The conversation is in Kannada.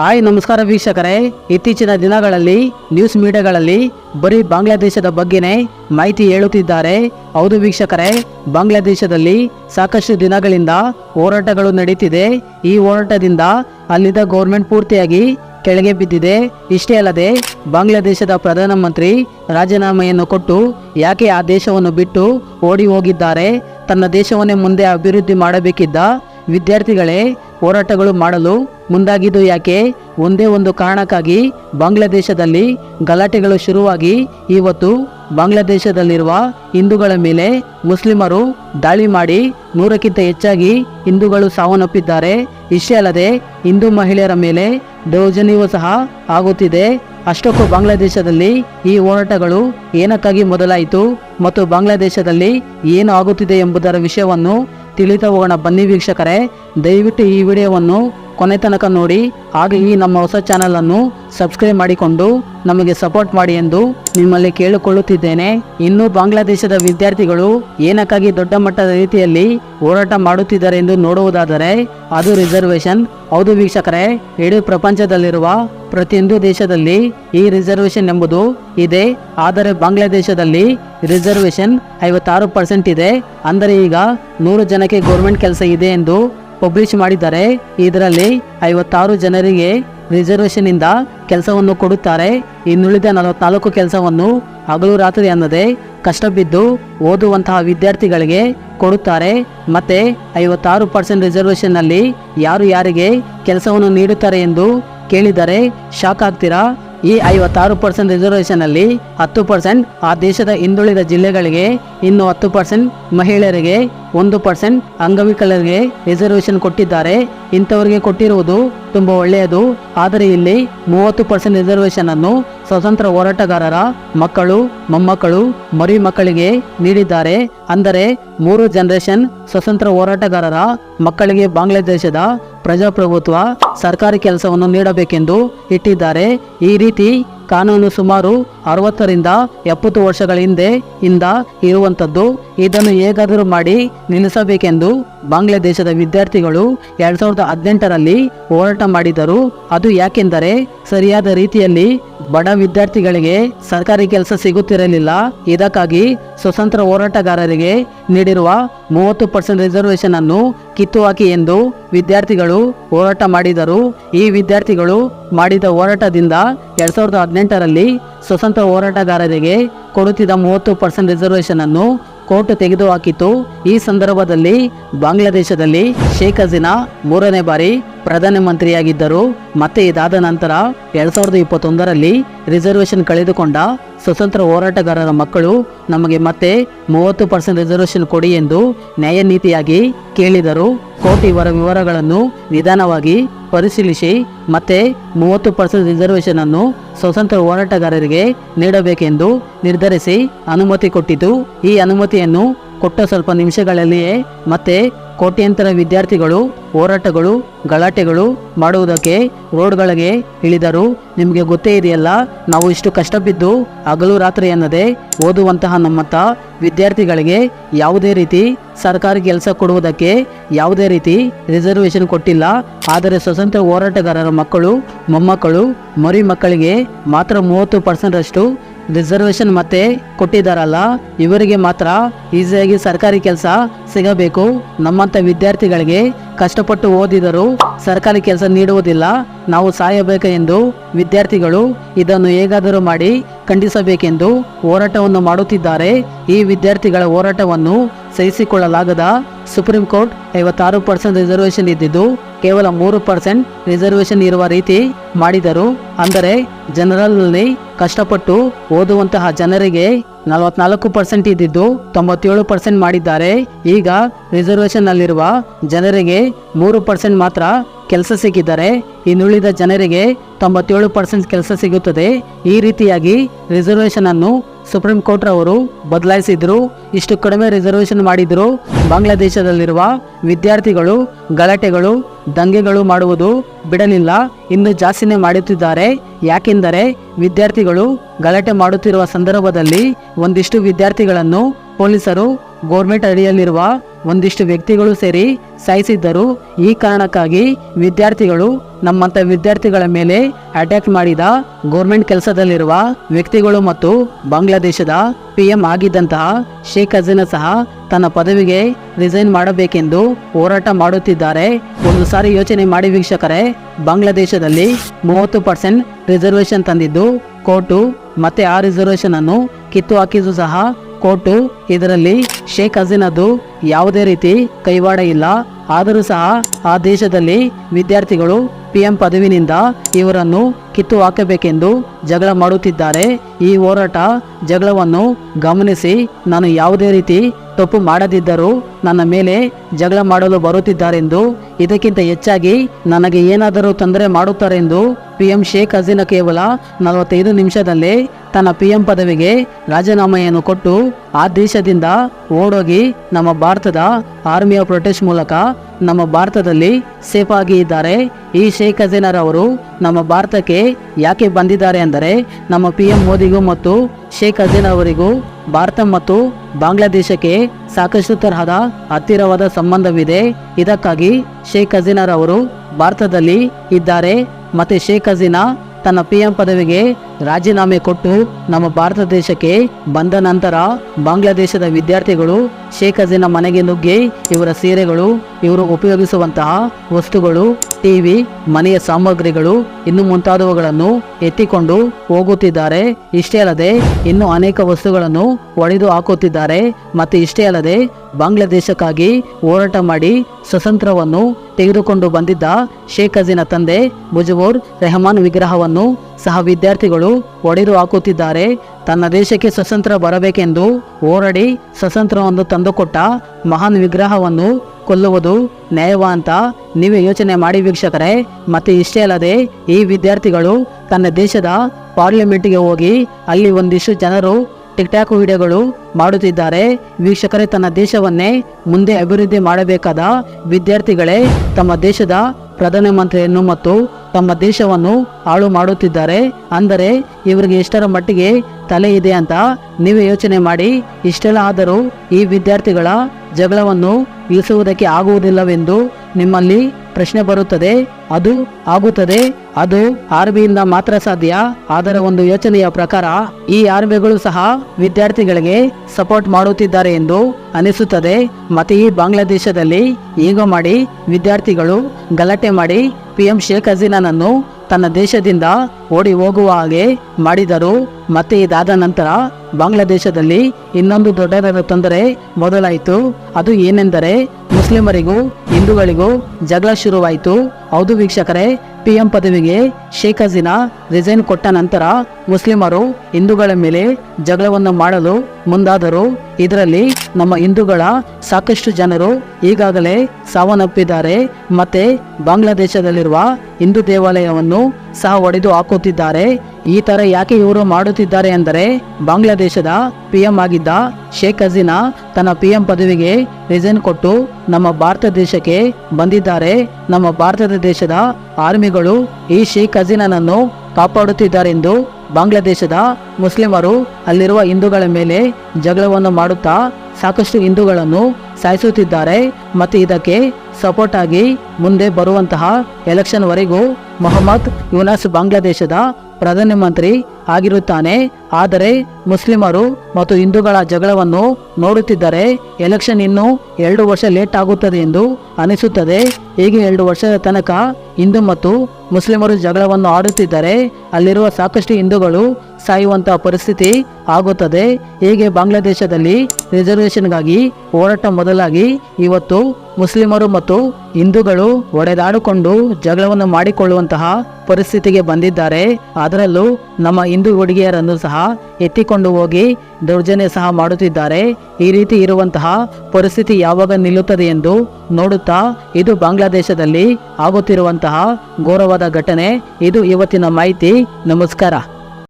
ಹಾಯ್, ನಮಸ್ಕಾರ ವೀಕ್ಷಕರೇ. ಇತ್ತೀಚಿನ ದಿನಗಳಲ್ಲಿ ನ್ಯೂಸ್ ಮೀಡಿಯಾಗಳಲ್ಲಿ ಬರೀ ಬಾಂಗ್ಲಾದೇಶದ ಬಗ್ಗೆನೇ ಮಾಹಿತಿ ಹೇಳುತ್ತಿದ್ದಾರೆ. ಹೌದು ವೀಕ್ಷಕರೇ, ಬಾಂಗ್ಲಾದೇಶದಲ್ಲಿ ಸಾಕಷ್ಟು ದಿನಗಳಿಂದ ಹೋರಾಟಗಳು ನಡೀತಿದೆ. ಈ ಹೋರಾಟದಿಂದ ಅಲ್ಲಿದ್ದ ಗೌರ್ಮೆಂಟ್ ಪೂರ್ತಿಯಾಗಿ ಕೆಳಗೆ ಬಿದ್ದಿದೆ. ಇಷ್ಟೇ ಅಲ್ಲದೆ, ಬಾಂಗ್ಲಾದೇಶದ ಪ್ರಧಾನಮಂತ್ರಿ ರಾಜೀನಾಮೆಯನ್ನು ಕೊಟ್ಟು ಯಾಕೆ ಆ ದೇಶವನ್ನು ಬಿಟ್ಟು ಓಡಿ ಹೋಗಿದ್ದಾರೆ? ತನ್ನ ದೇಶವನ್ನೇ ಮುಂದೆ ಅಭಿವೃದ್ಧಿ ಮಾಡಬೇಕಿದ್ದ ವಿದ್ಯಾರ್ಥಿಗಳೇ, ಹೋರಾಟಗಳು ಮಾಡಲು ಮುಂದಾಗಿದ್ದು ಯಾಕೆ? ಒಂದೇ ಒಂದು ಕಾರಣಕ್ಕಾಗಿ ಬಾಂಗ್ಲಾದೇಶದಲ್ಲಿ ಗಲಾಟೆಗಳು ಶುರುವಾಗಿ ಇವತ್ತು ಬಾಂಗ್ಲಾದೇಶದಲ್ಲಿರುವ ಹಿಂದೂಗಳ ಮೇಲೆ ಮುಸ್ಲಿಮರು ದಾಳಿ ಮಾಡಿ ನೂರಕ್ಕಿಂತ ಹೆಚ್ಚಾಗಿ ಹಿಂದೂಗಳು ಸಾವನ್ನಪ್ಪಿದ್ದಾರೆ. ಇಷ್ಟೇ ಅಲ್ಲದೆ ಹಿಂದೂ ಮಹಿಳೆಯರ ಮೇಲೆ ದೌರ್ಜನ್ಯವೂ ಸಹ ಆಗುತ್ತಿದೆ. ಅಷ್ಟಕ್ಕೂ ಬಾಂಗ್ಲಾದೇಶದಲ್ಲಿ ಈ ಹೋರಾಟಗಳು ಏನಕ್ಕಾಗಿ ಮೊದಲಾಯಿತು ಮತ್ತು ಬಾಂಗ್ಲಾದೇಶದಲ್ಲಿ ಏನು ಆಗುತ್ತಿದೆ ಎಂಬುದರ ವಿಷಯವನ್ನು ತಿಳಿತಾ ಹೋಗೋಣ ಬನ್ನಿ ವೀಕ್ಷಕರೇ ದಯವಿಟ್ಟು ಈ ವಿಡಿಯೋವನ್ನು ಕೊನೆ ತನಕ ನೋಡಿ, ಹಾಗೆ ಈ ನಮ್ಮ ಹೊಸ ಚಾನಲನ್ನು ಸಬ್ಸ್ಕ್ರೈಬ್ ಮಾಡಿಕೊಂಡು ನಮಗೆ ಸಪೋರ್ಟ್ ಮಾಡಿ ಎಂದು ನಿಮ್ಮಲ್ಲಿ ಕೇಳಿಕೊಳ್ಳುತ್ತಿದ್ದೇನೆ. ಇನ್ನು ಬಾಂಗ್ಲಾದೇಶದ ವಿದ್ಯಾರ್ಥಿಗಳು ಏನಕ್ಕಾಗಿ ದೊಡ್ಡ ಮಟ್ಟದ ರೀತಿಯಲ್ಲಿ ಹೋರಾಟ ಮಾಡುತ್ತಿದ್ದಾರೆ ಎಂದು ನೋಡುವುದಾದರೆ, ಅದು ರಿಸರ್ವೇಶನ್ ಹೌದು ವೀಕ್ಷಕರೇ, ಇಡೀ ಪ್ರಪಂಚದಲ್ಲಿರುವ ಪ್ರತಿಯೊಂದು ದೇಶದಲ್ಲಿ ಈ ರಿಸರ್ವೇಶನ್ ಎಂಬುದು ಇದೆ. ಆದರೆ ಬಾಂಗ್ಲಾದೇಶದಲ್ಲಿ ರಿಸರ್ವೇಶನ್ ಐವತ್ತಾರು ಪರ್ಸೆಂಟ್ ಇದೆ. ಅಂದರೆ ಈಗ ನೂರು ಜನಕ್ಕೆ ಗೌರ್ಮೆಂಟ್ ಕೆಲಸ ಇದೆ ಎಂದು ಪಬ್ಲಿಷ್ ಮಾಡಿದ್ದಾರೆ. ಇದರಲ್ಲಿ ಐವತ್ತಾರು ಜನರಿಗೆ ರಿಸರ್ವೇಶನ್ ಇಂದ ಕೆಲಸವನ್ನು ಕೊಡುತ್ತಾರೆ. ಇನ್ನುಳಿದ ನಲವತ್ನಾಲ್ಕು ಕೆಲಸವನ್ನು ಹಗಲು ರಾತ್ರಿ ಅನ್ನದೆ ಕಷ್ಟ ಬಿದ್ದು ಓದುವಂತಹ ವಿದ್ಯಾರ್ಥಿಗಳಿಗೆ ಕೊಡುತ್ತಾರೆ. ಮತ್ತೆ ಐವತ್ತಾರು ಪರ್ಸೆಂಟ್ ರಿಸರ್ವೇಷನ್ನಲ್ಲಿ ಯಾರು ಯಾರಿಗೆ ಕೆಲಸವನ್ನು ನೀಡುತ್ತಾರೆ ಎಂದು ಕೇಳಿದರೆ ಶಾಕ್ ಆಗ್ತೀರಾ ಈ ಐವತ್ತಾರು ಪರ್ಸೆಂಟ್ ರಿಸರ್ವೇಷನಲ್ಲಿ ಹತ್ತು ಪರ್ಸೆಂಟ್ ಆ ದೇಶದ ಹಿಂದುಳಿದ ಜಿಲ್ಲೆಗಳಿಗೆ, ಇನ್ನು ಹತ್ತು ಪರ್ಸೆಂಟ್ ಮಹಿಳೆಯರಿಗೆ, ಒಂದು ಪರ್ಸೆಂಟ್ ಅಂಗವಿಕಲರಿಗೆ ರಿಸರ್ವೇಷನ್ ಕೊಟ್ಟಿದ್ದಾರೆ. ಇಂಥವರಿಗೆ ಕೊಟ್ಟಿರುವುದು ತುಂಬ ಒಳ್ಳೆಯದು. ಆದರೆ ಇಲ್ಲಿ ಮೂವತ್ತು ಪರ್ಸೆಂಟ್ ರಿಸರ್ವೇಷನ್ ಅನ್ನು ಸ್ವತಂತ್ರ ಹೋರಾಟಗಾರರ ಮಕ್ಕಳು, ಮೊಮ್ಮಕ್ಕಳು ಮರಿ ಮಕ್ಕಳಿಗೆ ನೀಡಿದ್ದಾರೆ. ಅಂದರೆ ಮೂರು ಜನರೇಷನ್ ಸ್ವತಂತ್ರ ಹೋರಾಟಗಾರರ ಮಕ್ಕಳಿಗೆ ಬಾಂಗ್ಲಾದೇಶದ ಪ್ರಜಾಪ್ರಭುತ್ವ ಸರ್ಕಾರಿ ಕೆಲಸವನ್ನು ನೀಡಬೇಕೆಂದು ಇಟ್ಟಿದ್ದಾರೆ. ಈ ರೀತಿ ಕಾನೂನು ಸುಮಾರು ಅರವತ್ತರಿಂದ ಎಪ್ಪತ್ತು ವರ್ಷಗಳ ಹಿಂದೆ ಇಂದ ಇರುವಂಥದ್ದು. ಇದನ್ನು ಹೇಗಾದರೂ ಮಾಡಿ ನಿಲ್ಲಿಸಬೇಕೆಂದು ಬಾಂಗ್ಲಾದೇಶದ ವಿದ್ಯಾರ್ಥಿಗಳು ಎರಡ್ ಸಾವಿರದ ಹದಿನೆಂಟರಲ್ಲಿ ಹೋರಾಟ ಮಾಡಿದರು ಅದು ಯಾಕೆಂದರೆ ಸರಿಯಾದ ರೀತಿಯಲ್ಲಿ ಬಡ ವಿದ್ಯಾರ್ಥಿಗಳಿಗೆ ಸರ್ಕಾರಿ ಕೆಲಸ ಸಿಗುತ್ತಿರಲಿಲ್ಲ. ಇದಕ್ಕಾಗಿ ಸ್ವತಂತ್ರ ಹೋರಾಟಗಾರರಿಗೆ ನೀಡಿರುವ ಮೂವತ್ತು ಪರ್ಸೆಂಟ್ ರಿಸರ್ವೇಶನ್ ಅನ್ನು ಕಿತ್ತುಹಾಕಿ ಎಂದು ವಿದ್ಯಾರ್ಥಿಗಳು ಹೋರಾಟ ಮಾಡಿದರು. ಈ ವಿದ್ಯಾರ್ಥಿಗಳು ಮಾಡಿದ ಹೋರಾಟದಿಂದ ಎರಡ್ ಸಾವಿರದ ಹದಿನೆಂಟರಲ್ಲಿ ಸ್ವತಂತ್ರ ಹೋರಾಟಗಾರರಿಗೆ ಕೊಡುತ್ತಿದ್ದ ಮೂವತ್ತು ಪರ್ಸೆಂಟ್ ರಿಸರ್ವೇಶನ್ ಅನ್ನು ಕೋರ್ಟ್ ತೆಗೆದುಹಾಕಿತು. ಈ ಸಂದರ್ಭದಲ್ಲಿ ಬಾಂಗ್ಲಾದೇಶದಲ್ಲಿ ಶೇಖ್ ಹಸೀನಾ ಮೂರನೇ ಬಾರಿ ಪ್ರಧಾನಮಂತ್ರಿಯಾಗಿದ್ದರು ಮತ್ತೆ ಇದಾದ ನಂತರ ಎರಡ್ ಸಾವಿರದ ಇಪ್ಪತ್ತೊಂದರಲ್ಲಿ ರಿಸರ್ವೇಶನ್ ಕಳೆದುಕೊಂಡ ಸ್ವತಂತ್ರ ಹೋರಾಟಗಾರರ ಮಕ್ಕಳು ನಮಗೆ ಮತ್ತೆ ಮೂವತ್ತು ಪರ್ಸೆಂಟ್ ರಿಸರ್ವೇಶನ್ ಕೊಡಿ ಎಂದು ನ್ಯಾಯ ನೀತಿಯಾಗಿ ಕೇಳಿದರು. ಕೋರ್ಟ್ ಇವರ ವಿವರಗಳನ್ನು ನಿಧಾನವಾಗಿ ಪರಿಶೀಲಿಸಿ ಮತ್ತೆ ಮೂವತ್ತು ಪರ್ಸೆಂಟ್ ರಿಸರ್ವೇಷನ್ ಅನ್ನು ಸ್ವತಂತ್ರ ಹೋರಾಟಗಾರರಿಗೆ ನೀಡಬೇಕೆಂದು ನಿರ್ಧರಿಸಿ ಅನುಮತಿ ಕೊಟ್ಟಿತು. ಈ ಅನುಮತಿಯನ್ನು ಕೊಟ್ಟ ಸ್ವಲ್ಪ ನಿಮಿಷಗಳಲ್ಲಿಯೇ ಮತ್ತೆ ಕೋಟ್ಯಂತರ ವಿದ್ಯಾರ್ಥಿಗಳು, ಹೋರಾಟಗಳು, ಗಲಾಟೆಗಳು ಮಾಡುವುದಕ್ಕೆ ರೋಡ್ಗಳಿಗೆ ಇಳಿದರು ನಿಮಗೆ ಗೊತ್ತೇ ಇದೆಯಲ್ಲ, ನಾವು ಇಷ್ಟು ಕಷ್ಟ ಬಿದ್ದು ಹಗಲು ರಾತ್ರಿ ಅನ್ನದೆ ಓದುವಂತಹ ನಮ್ಮತ್ತ ವಿದ್ಯಾರ್ಥಿಗಳಿಗೆ ಯಾವುದೇ ರೀತಿ ಸರ್ಕಾರಿ ಕೆಲಸ ಕೊಡುವುದಕ್ಕೆ ಯಾವುದೇ ರೀತಿ ರಿಸರ್ವೇಷನ್ ಕೊಟ್ಟಿಲ್ಲ. ಆದರೆ ಸ್ವತಂತ್ರ ಹೋರಾಟಗಾರರ ಮಕ್ಕಳು, ಮೊಮ್ಮಕ್ಕಳು ಮರಿ ಮಕ್ಕಳಿಗೆ ಮಾತ್ರ ಮೂವತ್ತು ಪರ್ಸೆಂಟ್ ಅಷ್ಟು ರಿಸರ್ವೇಶನ್ ಮತ್ತೆ ಕೊಟ್ಟಿದ್ದಾರಲ್ಲ ಇವರಿಗೆ ಮಾತ್ರ ಈಸಿಯಾಗಿ ಸರ್ಕಾರಿ ಕೆಲಸ ಸಿಗಬೇಕು. ನಮ್ಮಂತ ವಿದ್ಯಾರ್ಥಿಗಳಿಗೆ ಕಷ್ಟಪಟ್ಟು ಓದಿದರೂ ಸರ್ಕಾರಿ ಕೆಲಸ ನೀಡುವುದಿಲ್ಲ. ನಾವು ಸಾಯಬೇಕು ಎಂದು ವಿದ್ಯಾರ್ಥಿಗಳು ಇದನ್ನು ಹೇಗಾದರೂ ಮಾಡಿ ಖಂಡಿಸಬೇಕೆಂದು ಹೋರಾಟವನ್ನು ಮಾಡುತ್ತಿದ್ದಾರೆ. ಈ ವಿದ್ಯಾರ್ಥಿಗಳ ಹೋರಾಟವನ್ನು ಸಹಿಸಿಕೊಳ್ಳಲಾಗದ ಸುಪ್ರೀಂ ಕೋರ್ಟ್ ಐವತ್ತಾರು ಪರ್ಸೆಂಟ್ ರಿಸರ್ವೇಶನ್ ಇದ್ದಿದ್ದು ಕೇವಲ ಮೂರು ಪರ್ಸೆಂಟ್ ರಿಸರ್ವೇಶನ್ ಇರುವ ರೀತಿ ಮಾಡಿದರು. ಅಂದರೆ ಜನರಲ್ನಲ್ಲಿ ಕಷ್ಟಪಟ್ಟು ಓದುವಂತಹ ಜನರಿಗೆ ನಲವತ್ನಾಲ್ಕು ಪರ್ಸೆಂಟ್ ಇದ್ದಿದ್ದು ತೊಂಬತ್ತೇಳು ಪರ್ಸೆಂಟ್ ಮಾಡಿದ್ದಾರೆ. ಈಗ ರಿಸರ್ವೇಶನ್ನಲ್ಲಿರುವ ಜನರಿಗೆ ಮೂರು ಪರ್ಸೆಂಟ್ ಮಾತ್ರ ಕೆಲಸ ಸಿಕ್ಕಿದ್ದಾರೆ ಇನ್ನುಳಿದ ಜನರಿಗೆ ತೊಂಬತ್ತೇಳು ಪರ್ಸೆಂಟ್ ಕೆಲಸ ಸಿಗುತ್ತದೆ. ಈ ರೀತಿಯಾಗಿ ರಿಸರ್ವೇಶನ್ ಅನ್ನು ಸುಪ್ರೀಂ ಕೋರ್ಟ್ ಅವರು ಬದಲಾಯಿಸಿದ್ರು, ಇಷ್ಟು ಕಡಿಮೆ ರಿಸರ್ವೇಶನ್ ಮಾಡಿದ್ರು. ಬಾಂಗ್ಲಾದೇಶದಲ್ಲಿರುವ ವಿದ್ಯಾರ್ಥಿಗಳು, ಗಲಾಟೆಗಳು, ದಂಗೆಗಳು ಮಾಡುವುದು ಬಿಡಲಿಲ್ಲ. ಇನ್ನು ಜಾಸ್ತಿನೇ ಮಾಡುತ್ತಿದ್ದಾರೆ. ಯಾಕೆಂದರೆ ವಿದ್ಯಾರ್ಥಿಗಳು ಗಲಾಟೆ ಮಾಡುತ್ತಿರುವ ಸಂದರ್ಭದಲ್ಲಿ ಒಂದಿಷ್ಟು ವಿದ್ಯಾರ್ಥಿಗಳನ್ನು ಪೊಲೀಸರು ಗೋರ್ಮೆಂಟ್ ಅಡಿಯಲ್ಲಿರುವ ಒಂದಿಷ್ಟು ವ್ಯಕ್ತಿಗಳು ಸೇರಿ ಸಾಯಿಸಿದ್ದರು ಈ ಕಾರಣಕ್ಕಾಗಿ ವಿದ್ಯಾರ್ಥಿಗಳು ನಮ್ಮಂಥ ವಿದ್ಯಾರ್ಥಿಗಳ ಮೇಲೆ ಅಟ್ಯಾಕ್ ಮಾಡಿದ ಗೌರ್ಮೆಂಟ್ ಕೆಲಸದಲ್ಲಿರುವ ವ್ಯಕ್ತಿಗಳು ಮತ್ತು ಬಾಂಗ್ಲಾದೇಶದ ಪಿ ಎಂ ಆಗಿದ್ದಂತಹ ಶೇಖ್ ಹಸೀನಾ ಸಹ ತನ್ನ ಪದವಿಗೆ ರಿಸೈನ್ ಮಾಡಬೇಕೆಂದು ಹೋರಾಟ ಮಾಡುತ್ತಿದ್ದಾರೆ. ಒಂದು ಸಾರಿ ಯೋಚನೆ ಮಾಡಿ ವೀಕ್ಷಕರೇ, ಬಾಂಗ್ಲಾದೇಶದಲ್ಲಿ ಮೂವತ್ತು ಪರ್ಸೆಂಟ್ ರಿಸರ್ವೇಶನ್ ತಂದಿದ್ದು, ಕೋರ್ಟು ಮತ್ತೆ ಆ ರಿಸರ್ವೇಶನ್ ಅನ್ನು ಕಿತ್ತು ಹಾಕಿದ್ದು ಸಹ ಕೋರ್ಟು ಇದರಲ್ಲಿ ಶೇಖ್ ಹಸೀನದು ಯಾವುದೇ ರೀತಿ ಕೈವಾಡ ಇಲ್ಲ. ಆದರೂ ಸಹ ಆ ದೇಶದಲ್ಲಿ ವಿದ್ಯಾರ್ಥಿಗಳು ಪಿಎಂ ಪದವಿನಿಂದ ಇವರನ್ನು ಕಿತ್ತು ಹಾಕಬೇಕೆಂದು ಜಗಳ ಮಾಡುತ್ತಿದ್ದಾರೆ. ಈ ಹೋರಾಟ ಜಗಳವನ್ನು ಗಮನಿಸಿ ನಾನು ಯಾವುದೇ ರೀತಿ ತಪ್ಪು ಮಾಡದಿದ್ದರೂ ನನ್ನ ಮೇಲೆ ಜಗಳ ಮಾಡಲು ಬರುತ್ತಿದ್ದಾರೆಂದು, ಇದಕ್ಕಿಂತ ಹೆಚ್ಚಾಗಿ ನನಗೆ ಏನಾದರೂ ತೊಂದರೆ ಮಾಡುತ್ತಾರೆಂದು ಪಿ ಎಂ ಶೇಖ್ ಹಸೀನಾ ಕೇವಲ ನಲವತ್ತೈದು ನಿಮಿಷದಲ್ಲೇ ತನ್ನ ಪಿ ಎಂ ಪದವಿಗೆ ರಾಜೀನಾಮೆಯನ್ನು ಕೊಟ್ಟು ಆ ದೇಶದಿಂದ ಓಡೋಗಿ ನಮ್ಮ ಭಾರತದ ಆರ್ಮಿಯ ಪ್ರೊಟೆಸ್ಟ್ ಮೂಲಕ ನಮ್ಮ ಭಾರತದಲ್ಲಿ ಸೇಫ್ ಆಗಿ ಇದ್ದಾರೆ. ಈ ಶೇಖ್ ಹಸೀನಾರವರು ನಮ್ಮ ಭಾರತಕ್ಕೆ ಯಾಕೆ ಬಂದಿದ್ದಾರೆ ಅಂದರೆ ನಮ್ಮ ಪಿ ಎಂ ಮೋದಿಗೂ ಮತ್ತು ಶೇಖ್ ಹಸೀನಾ ಅವರಿಗೂ ಭಾರತ ಮತ್ತು ಬಾಂಗ್ಲಾದೇಶಕ್ಕೆ ಸಾಕಷ್ಟು ತರಹದ ಹತ್ತಿರವಾದ ಸಂಬಂಧವಿದೆ. ಇದಕ್ಕಾಗಿ ಶೇಖ್ ಹಸೀನಾರವರು ಭಾರತದಲ್ಲಿ ಇದ್ದಾರೆ. ಮತ್ತೆ ಶೇಖ್ ಹಸೀನಾ ತನ್ನ ಪಿ ಎಂ ಪದವಿಗೆ ರಾಜೀನಾಮೆ ಕೊಟ್ಟು ನಮ್ಮ ಭಾರತ ದೇಶಕ್ಕೆ ಬಂದ ನಂತರ ಬಾಂಗ್ಲಾದೇಶದ ವಿದ್ಯಾರ್ಥಿಗಳು ಶೇಖ್ ಹಸೀನಾ ಮನೆಗೆ ನುಗ್ಗಿ ಇವರ ಸೀರೆಗಳು ಇವರು ಉಪಯೋಗಿಸುವಂತಹ ವಸ್ತುಗಳು ಟಿವಿ ಮನೆಯ ಸಾಮಗ್ರಿಗಳು, ಇನ್ನು ಮುಂತಾದವುಗಳನ್ನು ಎತ್ತಿಕೊಂಡು ಹೋಗುತ್ತಿದ್ದಾರೆ. ಇಷ್ಟೇ ಅಲ್ಲದೆ, ಇನ್ನು ಅನೇಕ ವಸ್ತುಗಳನ್ನು ಒಡೆದು ಹಾಕುತ್ತಿದ್ದಾರೆ. ಮತ್ತು ಇಷ್ಟೇ ಅಲ್ಲದೆ, ಬಾಂಗ್ಲಾದೇಶಕ್ಕಾಗಿ ಹೋರಾಟ ಮಾಡಿ ಸ್ವತಂತ್ರವನ್ನು ತೆಗೆದುಕೊಂಡು ಬಂದಿದ್ದ ಶೇಖ್ ತಂದೆ ಮುಜಬೂರ್ ರೆಹಮಾನ್ ವಿಗ್ರಹವನ್ನು ಸಹ ವಿದ್ಯಾರ್ಥಿಗಳು ಒಡೆದು ಹಾಕುತ್ತಿದ್ದಾರೆ. ತನ್ನ ದೇಶಕ್ಕೆ ಸ್ವತಂತ್ರ ಬರಬೇಕೆಂದು ಹೋರಾಡಿ ಸ್ವತಂತ್ರವನ್ನು ತಂದುಕೊಟ್ಟ ಮಹಾನ್ ವಿಗ್ರಹವನ್ನು ಕೊಲ್ಲುವುದು ನ್ಯಾಯವ ಅಂತ ನೀವೇ ಯೋಚನೆ ಮಾಡಿ ವೀಕ್ಷಕರೇ, ಮತ್ತೆ ಇಷ್ಟೇ ಅಲ್ಲದೆ ಈ ವಿದ್ಯಾರ್ಥಿಗಳು ತನ್ನ ದೇಶದ ಪಾರ್ಲಿಮೆಂಟ್ಗೆ ಹೋಗಿ ಅಲ್ಲಿ ಒಂದಿಷ್ಟು ಜನರು ಟಿಕ್ ಟಾಕ್ ವಿಡಿಯೋಗಳು ಮಾಡುತ್ತಿದ್ದಾರೆ. ವೀಕ್ಷಕರೇ, ತನ್ನ ದೇಶವನ್ನೇ ಮುಂದೆ ಅಭಿವೃದ್ಧಿ ಮಾಡಬೇಕಾದ ವಿದ್ಯಾರ್ಥಿಗಳೇ ತಮ್ಮ ದೇಶದ ಪ್ರಧಾನಮಂತ್ರಿಯನ್ನು ಮತ್ತು ತಮ್ಮ ದೇಶವನ್ನು ಹಾಳು ಮಾಡುತ್ತಿದ್ದಾರೆ. ಅಂದರೆ, ಇವರಿಗೆ ಎಷ್ಟರ ಮಟ್ಟಿಗೆ ತಲೆ ಇದೆ ಅಂತ ನೀವು ಯೋಚನೆ ಮಾಡಿ ಇಷ್ಟೆಲ್ಲ ಆದರೂ ಈ ವಿದ್ಯಾರ್ಥಿಗಳ ಜಗಳವನ್ನು ಇಳಿಸುವುದಕ್ಕೆ ಆಗುವುದಿಲ್ಲವೆಂದು ನಿಮ್ಮಲ್ಲಿ ಪ್ರಶ್ನೆ ಬರುತ್ತದೆ. ಅದು ಆಗುತ್ತದೆ. ಅದು ಆರ್ಬಿಯಿಂದ ಮಾತ್ರ ಸಾಧ್ಯ. ಅದರ ಒಂದು ಯೋಚನೆಯ ಪ್ರಕಾರ ಈ ಆರ್ಮಿಗಳು ಸಹ ವಿದ್ಯಾರ್ಥಿಗಳಿಗೆ ಸಪೋರ್ಟ್ ಮಾಡುತ್ತಿದ್ದಾರೆ ಎಂದು ಅನಿಸುತ್ತದೆ. ಮತ್ತೆ ಈ ಬಾಂಗ್ಲಾದೇಶದಲ್ಲಿ ಈಗ ಮಾಡಿ ವಿದ್ಯಾರ್ಥಿಗಳು ಗಲಾಟೆ ಮಾಡಿ ಪಿ ಎಂ ಶೇಖ್ ಹಸೀನಾನನ್ನು ತನ್ನ ದೇಶದಿಂದ ಓಡಿ ಹೋಗುವ ಹಾಗೆ ಮಾಡಿದರು. ಮತ್ತೆ ಇದಾದ ನಂತರ ಬಾಂಗ್ಲಾದೇಶದಲ್ಲಿ ಇನ್ನೊಂದು ದೊಡ್ಡದಾದ ತೊಂದರೆ ಮೊದಲಾಯಿತು. ಅದು ಏನೆಂದರೆ ಮುಸ್ಲಿಮರಿಗೂ ಹಿಂದೂಗಳಿಗೂ ಜಗಳ ಶುರುವಾಯಿತು. ಹೌದು ವೀಕ್ಷಕರೇ ಪಿ ಎಂ ಪದವಿಗೆ ಶೇಖ್ ಹಸೀನಾ ರಿಸೈನ್ ಕೊಟ್ಟ ನಂತರ ಮುಸ್ಲಿಮರು ಹಿಂದೂಗಳ ಮೇಲೆ ಜಗಳವನ್ನು ಮಾಡಲು ಮುಂದಾದರು. ಇದರಲ್ಲಿ ನಮ್ಮ ಹಿಂದೂಗಳ ಸಾಕಷ್ಟು ಜನರು ಈಗಾಗಲೇ ಸಾವನ್ನಪ್ಪಿದ್ದಾರೆ. ಮತ್ತೆ ಬಾಂಗ್ಲಾದೇಶದಲ್ಲಿರುವ ಹಿಂದೂ ದೇವಾಲಯವನ್ನು ಸಹ ಒಡೆದು ಹಾಕುತ್ತಿದ್ದಾರೆ. ಈ ತರ ಯಾಕೆ ಇವರು ಮಾಡುತ್ತಿದ್ದಾರೆ ಅಂದರೆ ಬಾಂಗ್ಲಾದೇಶದ ಪಿ ಎಂ ಆಗಿದ್ದ ಶೇಖ್ ಹಸೀನಾ ತನ್ನ ಪಿ ಎಂ ಪದವಿಗೆ ರಿಸೈನ್ ಕೊಟ್ಟು ನಮ್ಮ ಭಾರತ ದೇಶಕ್ಕೆ ಬಂದಿದ್ದಾರೆ. ನಮ್ಮ ಭಾರತದ ದೇಶದ ಆರ್ಮಿಗಳು ಈ ಶೇಖ್ ಹಸೀನಾನನ್ನು ಕಾಪಾಡುತ್ತಿದ್ದಾರೆಂದು ಬಾಂಗ್ಲಾದೇಶದ ಮುಸ್ಲಿಮರು ಅಲ್ಲಿರುವ ಹಿಂದೂಗಳ ಮೇಲೆ ಜಗಳವನ್ನು ಮಾಡುತ್ತಾ ಸಾಕಷ್ಟು ಹಿಂದೂಗಳನ್ನು ಸಾಯಿಸುತ್ತಿದ್ದಾರೆ ಮತ್ತು ಇದಕ್ಕೆ ಸಪೋರ್ಟ್ ಆಗಿ ಮುಂದೆ ಬರುವಂತಹ ಎಲೆಕ್ಷನ್ವರೆಗೂ ಮೊಹಮ್ಮದ್ ಯುನಸ್ ಬಾಂಗ್ಲಾದೇಶದ ಪ್ರಧಾನಮಂತ್ರಿ ಆಗಿರುತ್ತಾನೆ. ಆದರೆ ಮುಸ್ಲಿಮರು ಮತ್ತು ಹಿಂದೂಗಳ ಜಗಳವನ್ನು ನೋಡುತ್ತಿದ್ದರೆ ಎಲೆಕ್ಷನ್ ಇನ್ನೂ ಎರಡು ವರ್ಷ ಲೇಟ್ ಆಗುತ್ತದೆ ಎಂದು ಅನಿಸುತ್ತದೆ. ಈಗ ಎರಡು ವರ್ಷದ ತನಕ ಹಿಂದೂ ಮತ್ತು ಮುಸ್ಲಿಮರು ಜಗಳವನ್ನು ಆಡುತ್ತಿದ್ದರೆ ಅಲ್ಲಿರುವ ಸಾಕಷ್ಟು ಹಿಂದೂಗಳು ಸಾಯುವಂತಹ ಪರಿಸ್ಥಿತಿ ಆಗುತ್ತದೆ. ಹೀಗೆ ಬಾಂಗ್ಲಾದೇಶದಲ್ಲಿ ರಿಸರ್ವೇಷನ್ಗಾಗಿ ಹೋರಾಟ ಮೊದಲಾಗಿ ಇವತ್ತು ಮುಸ್ಲಿಮರು ಮತ್ತು ಹಿಂದೂಗಳು ಒಡೆದಾಡಿಕೊಂಡು ಜಗಳವನ್ನು ಮಾಡಿಕೊಳ್ಳುವಂತಹ ಪರಿಸ್ಥಿತಿಗೆ ಬಂದಿದ್ದಾರೆ. ಅದರಲ್ಲೂ ನಮ್ಮ ಹಿಂದೂ ಹುಡುಗಿಯರನ್ನು ಸಹ ಎತ್ತಿಕೊಂಡು ಹೋಗಿ ದೌರ್ಜನ್ಯ ಸಹ ಮಾಡುತ್ತಿದ್ದಾರೆ. ಈ ರೀತಿ ಇರುವಂತಹ ಪರಿಸ್ಥಿತಿ ಯಾವಾಗ ನಿಲ್ಲುತ್ತದೆ ಎಂದು ನೋಡುತ್ತಾ ಇದು ಬಾಂಗ್ಲಾದೇಶದಲ್ಲಿ ಆಗುತ್ತಿರುವಂತಹ ಗೌರವದ ಘಟನೆ. ಇದು ಇವತ್ತಿನ ಮಾಹಿತಿ. ನಮಸ್ಕಾರ.